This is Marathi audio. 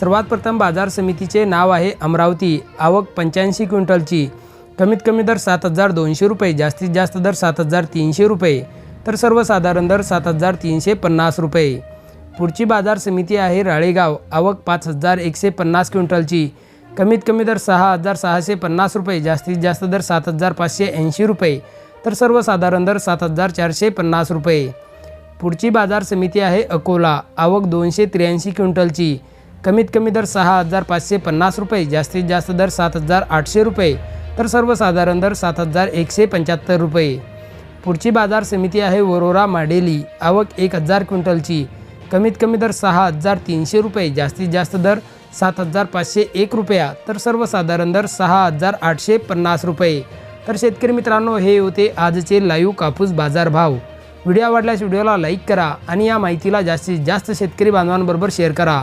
सर्वात प्रथम बाजार समितीचे नाव आहे अमरावती. आवक पंच्याऐंशी क्विंटलची. कमीत कमी दर सात हजार दोनशे रुपये जास्तीत जास्त दर सात हजार तीनशे रुपये तर सर्वसाधारण दर सात हजार तीनशे पन्नास रुपये. पुढची बाजार समिती आहे राळेगाव. आवक पाच हजार एकशे पन्नास क्विंटलची. कमीत कमी दर सहा हजार सहाशे पन्नास रुपये जास्तीत जास्त दर सात हजार पाचशे ऐंशी रुपये तर सर्वसाधारण दर सात हजार चारशे पन्नास रुपये. पुढची बाजार समिती आहे अकोला. आवक दोनशे त्र्याऐंशी क्विंटलची. कमीत कमी दर सहा हजार पाचशे पन्नास रुपये जास्तीत जास्त दर सात हजार आठशे रुपये तर सर्वसाधारण दर सात हजार एकशे पंच्याहत्तर रुपये. पुढची बाजार समिती आहे वरोरा माडेली आवक एक हजार क्विंटलची. कमीत कमी दर सहा हजार तीनशे रुपये जास्तीत जास्त दर सात हजार पाचशे एक रुपया तर सर्वसाधारण दर सहा हजार आठशे पन्नास रुपये. तर शेतकरी मित्रांनो हे होते आजचे लाईव्ह कापूस बाजार भाव व्हिडिओ आवडल्यास व्हिडिओला लाईक करा आणि या माहितीला जास्तीत जास्त शेतकरी बांधवांबरोबर शेअर करा.